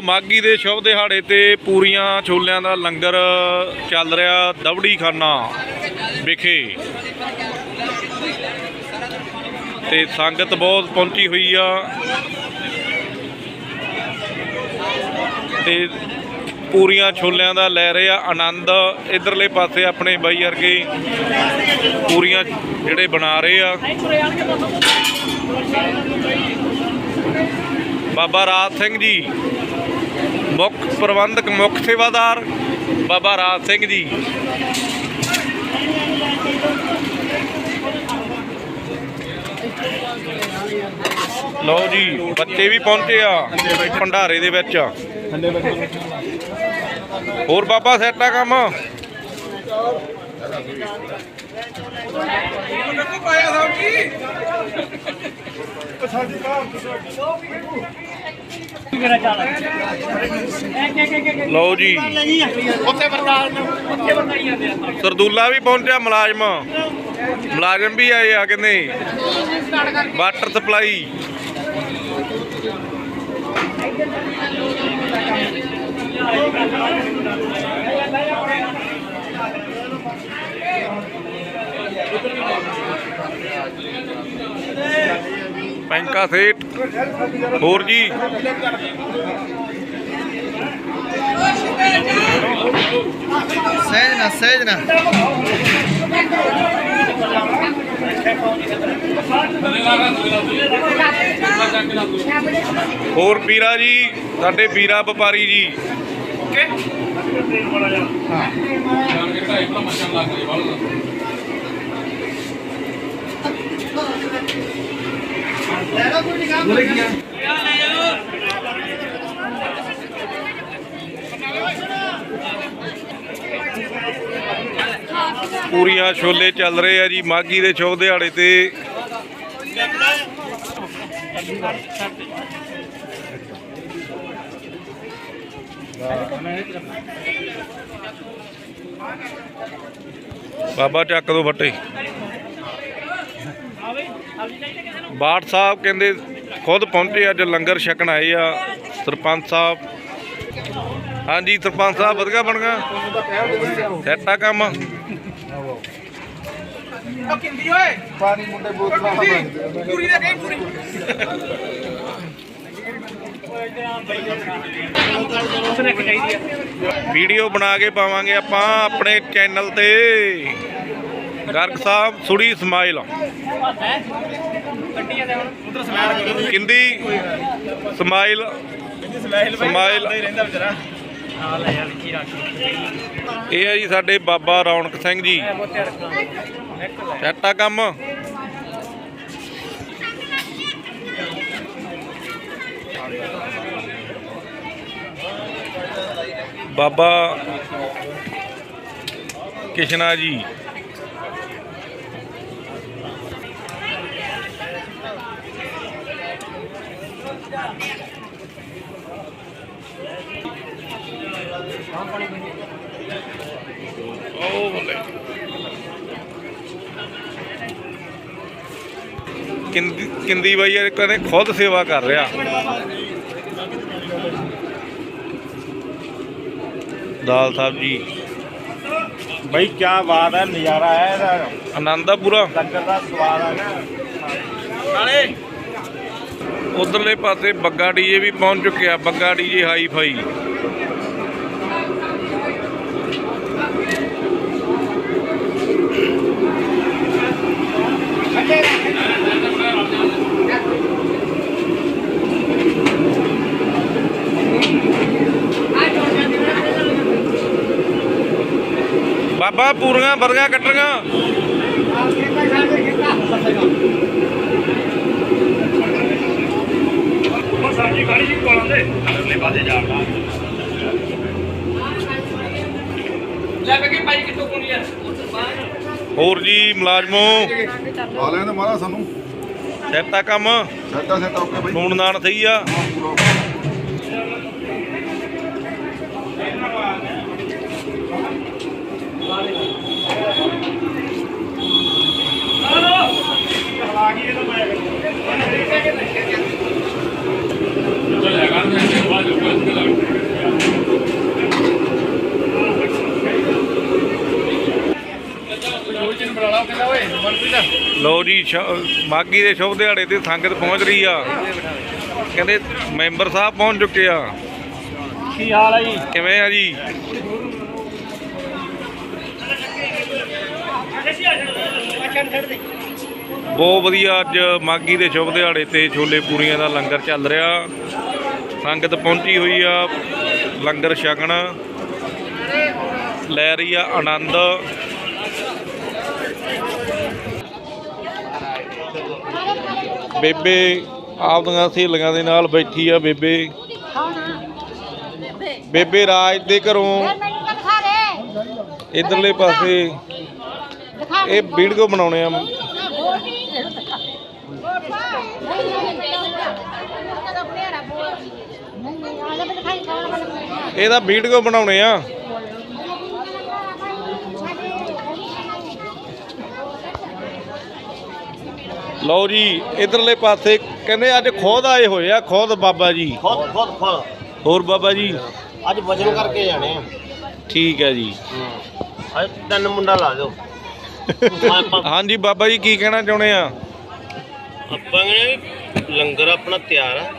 ਮਾਗੀ ਦੇ ਸ਼ੁਭ ਦਿਹਾੜੇ ਤੇ ਪੂਰੀਆਂ ਛੋਲਿਆਂ ਦਾ ਲੰਗਰ ਚੱਲ ਰਿਹਾ ਦਵੜੀ ਖਾਨਾ ਵਿਖੇ। ਤੇ ਸੰਗਤ ਬਹੁਤ ਪਹੁੰਚੀ ਹੋਈ ਆ। ਤੇ ਪੂਰੀਆਂ ਛੋਲਿਆਂ ਦਾ ਲੈ ਰਹੇ ਆ ਆਨੰਦ। ਇਧਰਲੇ ਪਾਸੇ ਆਪਣੇ ਬਾਈ ਵਰਗੇ ਪੂਰੀਆਂ ਜਿਹੜੇ ਬਣਾ ਰਹੇ ਆ। ਬਾਬਾ ਰਾਜ ਸਿੰਘ ਜੀ। ਮੁੱਖ ਪ੍ਰਬੰਧਕ ਮੁੱਖ ਸੇਵਾਦਾਰ ਬਾਬਾ ਰਾਜ ਸਿੰਘ ਜੀ। ਲਓ ਜੀ, ਬੱਚੇ ਵੀ ਪਹੁੰਚੇ ਆ ਭੰਡਾਰੇ ਦੇ ਵਿੱਚ। ਹੋਰ ਬਾਬਾ ਸੈਟਾ ਕੰਮ? ਲਓ ਜੀ। ਉੱਥੇ ਨੂੰ ਉੱਥੇ ਵਰਤਾਈ ਜਾਂਦੇ ਆ। ਸਰਦੂਲਾ ਵੀ ਪਹੁੰਚਿਆ ਮੁਲਾਜ਼ਮ। ਮੁਲਾਜ਼ਮ ਵੀ ਆਏ ਆ ਕਹਿੰਦੇ। Water supply. ਪੈਂਕਾ ਸੇਠ। ਹੋਰ ਜੀ। ਸਹਿਜ ਨਾ ਸਹਿਜ ਨਾ ਹੋਰ ਵੀਰਾ ਜੀ ਸਾਡੇ ਵੀਰਾ ਵਪਾਰੀ ਜੀ। ਪੂਰੀਆਂ ਛੋਲੇ ਚੱਲ ਰਹੇ ਆ ਜੀ ਮਾਗੀ ਦੇ ਸ਼ੁਭ ਦਿਹਾੜੇ ਤੇ। ਬਾਬਾ ਚੱਕ ਦੋ ਫੱਟੇ। ਬਾਠ ਸਾਹਿਬ ਕਹਿੰਦੇ ਖੁਦ ਪਹੁੰਚੇ ਅੱਜ ਲੰਗਰ ਛਕਣ ਆਏ ਆ। ਸਰਪੰਚ ਸਾਹਿਬ। ਹਾਂਜੀ ਸਰਪੰਚ ਸਾਹਿਬ ਵਧੀਆ ਬਣ ਗਿਆ ਸੈਟਾ ਕੰਮ। ਉਹ ਕਿੰਦੀ ਓਏ? ਪਾਣੀ ਮੁੰਡੇ ਬੋਤਲਾਂ ਪੂਰੀ ਦੇ ਕਹੀਂ ਪੂਰੀ ਉਸਨੇ ਇੱਕ ਚਾਹੀਦੀ ਆ ਵੀਡੀਓ ਬਣਾ ਕੇ ਪਾਵਾਂਗੇ ਆਪਾਂ ਆਪਣੇ ਚੈਨਲ ਤੇ। ਗਰਗ ਸਾਹਿਬ ਸੁੜੀ ਸਮਾਈਲ ਗੱਡੀ ਕਿੰਦੀ ਸਮਾਈਲ ਸਮਾਈਲ। ਇਹ ਹੈ ਜੀ ਸਾਡੇ ਬਾਬਾ ਰੌਣਕ ਸਿੰਘ ਜੀ। ਬੋਤੇ ਸੈਟਾ ਕੰਮ। ਬਾਬਾ ਕਿਸ਼ਨਾ ਜੀ। ਕਿੰਦੀ ਕਿੰਦੀ ਬਾਈ ਇਹ ਕਹਿੰਦੇ ਖੁਦ ਸੇਵਾ ਕਰ ਰਿਹਾ ਦਾਲ ਸਾਹਿਬ ਜੀ। ਭਾਈ ਕੀ ਬਾਤ ਹੈ ਨਜ਼ਾਰਾ ਹੈ ਇਹਦਾ। ਆਨੰਦ ਆ ਪੂਰਾ। ਲੰਗਰ ਦਾ ਸਵਾਦ ਆ ਨਾ। ਨਾਲੇ। ਉਧਰਲੇ ਪਾਸੇ ਬੱਗਾ ਡੀਜੇ ਵੀ ਪਹੁੰਚ ਚੁੱਕਿਆ ਬੱਗਾ ਡੀਜੇ ਹਾਈ ਫਾਈ ਬਾਬਾ ਪੂਰੀਆਂ ਬਰਗਾ ਕੱਟਣੀਆਂ ਉਹ ਸਾਡੀ ਗਾੜੀ ਜੀ ਕੋਲਾਂ ਦੇ ਅਗਲੇ ਪਾਸੇ ਜਾਣਾ ਲੈ ਬਗੇ ਭਾਈ ਕਿੱਥੋਂ ਕੋਣੀ ਆ ਹੋਰ ਜੀ ਮੁਲਾਜ਼ਮੋ। ਆ ਲੈਣ ਦੇ ਮਾਰਾ ਸਾਨੂੰ। ਸੈਟਾ ਕੰਮ। ਸੈਟਾ ਸੈਟਾ ਓਕੇ ਬਾਈ। ਨੂਣ ਨਾਨ ਸਹੀ ਆ। ਲੋ ਜੀ ਮਾਘੀ ਦੇ ਸ਼ੁਭ ਦਿਹਾੜੇ ਤੇ ਸੰਗਤ ਪਹੁੰਚ ਰਹੀ ਆ। ਕਹਿੰਦੇ ਮੈਂਬਰ ਸਾਹਿਬ ਪਹੁੰਚ ਚੁੱਕੇ ਆ। ਕੀ ਹਾਲ ਹੈ ਜੀ? ਕਿਵੇਂ ਆ ਜੀ? ਬਹੁਤ ਵਧੀਆ ਅੱਜ ਮਾਗੀ ਦੇ ਸ਼ੁਭ ਦਿਹਾੜੇ ਤੇ ਛੋਲੇ ਪੂਰੀਆਂ ਦਾ ਲੰਗਰ ਚੱਲ ਰਿਹਾ। ਸੰਗਤ ਪਹੁੰਚੀ ਹੋਈ ਆ ਲੰਗਰ ਛਕਣ। ਲੈ ਰਹੀ ਆ ਆਨੰਦ। ਬੇਬੇ ਆਪਦੀਆਂ ਸਹੇਲੀਆਂ ਦੇ ਨਾਲ ਬੈਠੀ ਆ ਬੇਬੇ। ਬੇਬੇ ਰਾਜ ਦੇ ਘਰੋਂ ਮੈਨੂੰ ਇਧਰਲੇ ਪਾਸੇ ਇਹ ਵੀਡੀਓ ਬਣਾਉਣੇ ਆ ਇਹਦਾ ਵੀਡੀਓ ਬਣਾਉਣੇ ਆ। ਲਓ ਜੀ ਇਧਰਲੇ ਪਾਸੇ ਕਹਿੰਦੇ ਅੱਜ ਖੁਦ ਆਏ ਹੋਏ ਆ ਖੁਦ ਬਾਬਾ ਜੀ। ਖੁਦ ਖੁਦ ਖੁਦ। ਹੋਰ ਬਾਬਾ ਜੀ? ਅੱਜ ਵਜਨ ਕਰਕੇ ਜਾਣੇ ਆ। ਠੀਕ ਹੈ ਜੀ। ਅੱਜ ਤਿੰਨ ਮੁੰਡਾ ਲਾ ਦਿਓ। ਹਾਂਜੀ ਬਾਬਾ ਜੀ ਕੀ ਕਹਿਣਾ ਚਾਹੁੰਦੇ ਆ? ਆਪਾਂ ਕਹਿੰਦੇ ਲੰਗਰ ਆਪਣਾ ਤਿਆਰ ਆ।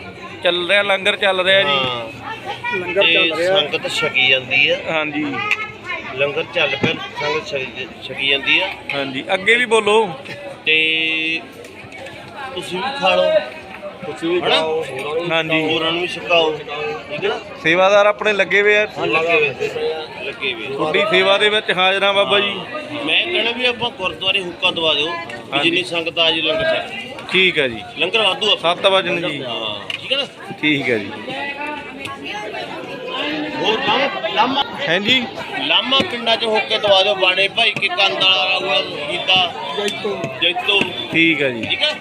ਚੱਲ ਰਿਹਾ ਲੰਗਰ ਚੱਲ ਰਿਹਾ ਜੀ। ਲੰਗਰ ਚੱਲ ਰਿਹਾ। ਸੰਗਤ ਛਕੀ ਜਾਂਦੀ ਆ। ਹਾਂਜੀ। ਲੰਗਰ ਚੱਲ ਪਿਆ ਸੰਗਤ ਛਕੀ ਛਕੀ ਜਾਂਦੀ ਆ। ਹਾਂਜੀ। ਅੱਗੇ ਵੀ ਬੋਲੋ। ਤੇ ਤੁਸੀਂ ਵੀ ਖਾ ਲਓ। ਤੁਸੀਂ ਵੀ ਖਾਓ ਹਾਂਜੀ। ਹੋਰਾਂ ਨੂੰ ਵੀ ਛਕਾਓ। ਠੀਕ ਹੈ ਨਾ? ਸੇਵਾਦਾਰ ਆਪਣੇ ਲੱਗੇ ਹੋਏ ਆ। ਹਾਂ ਲੱਗੇ ਹੋਏ ਲੱਗੇ ਹੋਏ ਤੁਹਾਡੀ ਸੇਵਾ ਦੇ ਵਿੱਚ ਹਾਜ਼ਰਾਂ ਬਾਬਾ ਜੀ। ਮੈਂ ਕਹਿਣਾ ਵੀ ਆਪਾਂ ਗੁਰਦੁਆਰੇ ਹੁੱਕਾ ਦਵਾ ਦਿਓ ਵੀ ਹਾਂਜੀ। ਜਿੰਨੀ ਸੰਗਤ ਆ ਜੀ ਲੰਗਰ ਛਕ। ਠੀਕ ਹੈ ਜੀ। ਲੰਗਰ ਵਾਧੂ ਆ। 7 ਵਜੇ ਜੀ। ਹਾਂ। ਠੀਕ ਹੈ ਨਾ? ਠੀਕ ਹੈ ਜੀ। ਹੋਰ ਲਾਮਾ ਲਾਮਾ ਹਾਂਜੀ। ਲਾਮਾ ਪਿੰਡਾਂ 'ਚ ਹੁੱਕੇ ਦਵਾ ਦਿਓ ਬਾਣੇ ਭਾਈ ਕੇ ਕੰਦ ਵਾਲਾ ਗੀਤਾ। ਜੈਤੋ। ਜੈਤੋ ਠੀਕ ਹੈ ਜੀ। ਠੀਕ ਹੈ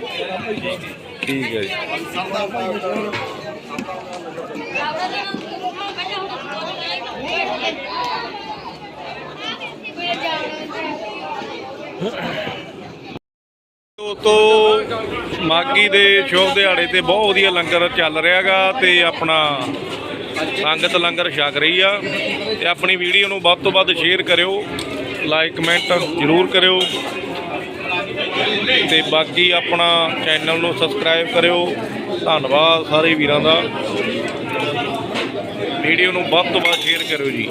ਠੀਕ ਹੈ ਜੀ। ਦੋਸਤੋ ਮਾਗੀ ਦੇ ਸ਼ੁਭ ਦਿਹਾੜੇ ਤੇ ਬਹੁਤ ਵਧੀਆ ਲੰਗਰ ਚੱਲ ਰਿਹਾਗਾ ਤੇ ਆਪਣਾ ਸੰਗਤ ਲੰਗਰ ਛਕ ਰਹੀ ਆ ਤੇ ਆਪਣੀ ਵੀਡੀਓ ਨੂੰ ਵੱਧ ਤੋਂ ਵੱਧ ਸ਼ੇਅਰ ਕਰਿਓ ਲਾਈਕ ਕਮੈਂਟ ਜ਼ਰੂਰ ਕਰਿਓ ਤੇ ਬਾਕੀ ਆਪਣਾ ਚੈਨਲ ਨੂੰ ਸਬਸਕ੍ਰਾਈਬ ਕਰਿਓ। ਧੰਨਵਾਦ ਸਾਰੇ ਵੀਰਾਂ ਦਾ। ਵੀਡੀਓ ਨੂੰ ਵੱਧ ਤੋਂ ਵੱਧ ਸ਼ੇਅਰ ਕਰਿਓ ਜੀ।